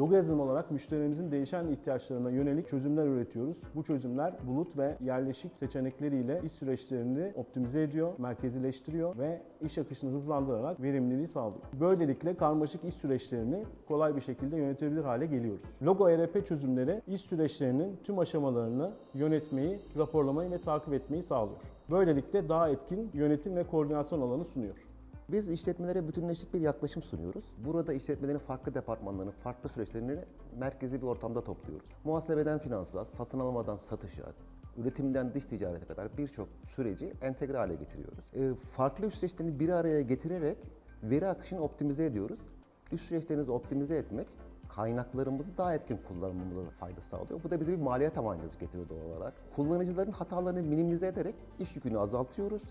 Yazılım olarak müşterimizin değişen ihtiyaçlarına yönelik çözümler üretiyoruz. Bu çözümler bulut ve yerleşik seçenekleriyle iş süreçlerini optimize ediyor, merkezileştiriyor ve iş akışını hızlandırarak verimliliği sağlıyor. Böylelikle karmaşık iş süreçlerini kolay bir şekilde yönetebilir hale geliyoruz. Logo ERP çözümleri iş süreçlerinin tüm aşamalarını yönetmeyi, raporlamayı ve takip etmeyi sağlıyor. Böylelikle daha etkin yönetim ve koordinasyon alanı sunuyor. Biz işletmelere bütünleşik bir yaklaşım sunuyoruz. Burada işletmelerin farklı departmanlarının farklı süreçlerini merkezi bir ortamda topluyoruz. Muhasebeden finansa, satın almadan satışa, üretimden dış ticarete kadar birçok süreci entegre hale getiriyoruz. Ee, farklı süreçlerini bir araya getirerek veri akışını optimize ediyoruz. Üst süreçlerimizi optimize etmek kaynaklarımızı daha etkin kullanmamıza da fayda sağlıyor. Bu da bize bir maliyet avantajı getiriyor doğal olarak. Kullanıcıların hatalarını minimize ederek iş yükünü azaltıyoruz.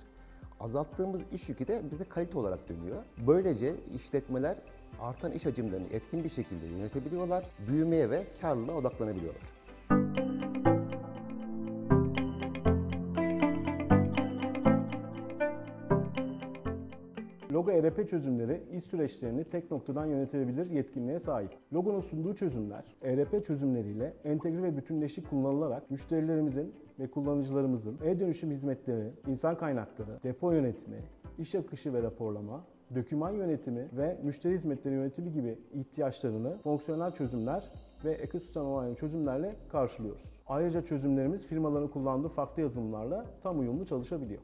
Azalttığımız iş yükü de bize kalite olarak dönüyor. Böylece işletmeler artan iş hacimlerini etkin bir şekilde yönetebiliyorlar, büyümeye ve karlılığa odaklanabiliyorlar. Logo ERP çözümleri iş süreçlerini tek noktadan yönetilebilir yetkinliğe sahip. Logo'nun sunduğu çözümler ERP çözümleriyle entegre ve bütünleşik kullanılarak müşterilerimizin ve kullanıcılarımızın e-dönüşüm hizmetleri, insan kaynakları, depo yönetimi, iş akışı ve raporlama, döküman yönetimi ve müşteri hizmetleri yönetimi gibi ihtiyaçlarını fonksiyonel çözümler ve ekosistem olan çözümlerle karşılıyoruz. Ayrıca çözümlerimiz firmaların kullandığı farklı yazılımlarla tam uyumlu çalışabiliyor.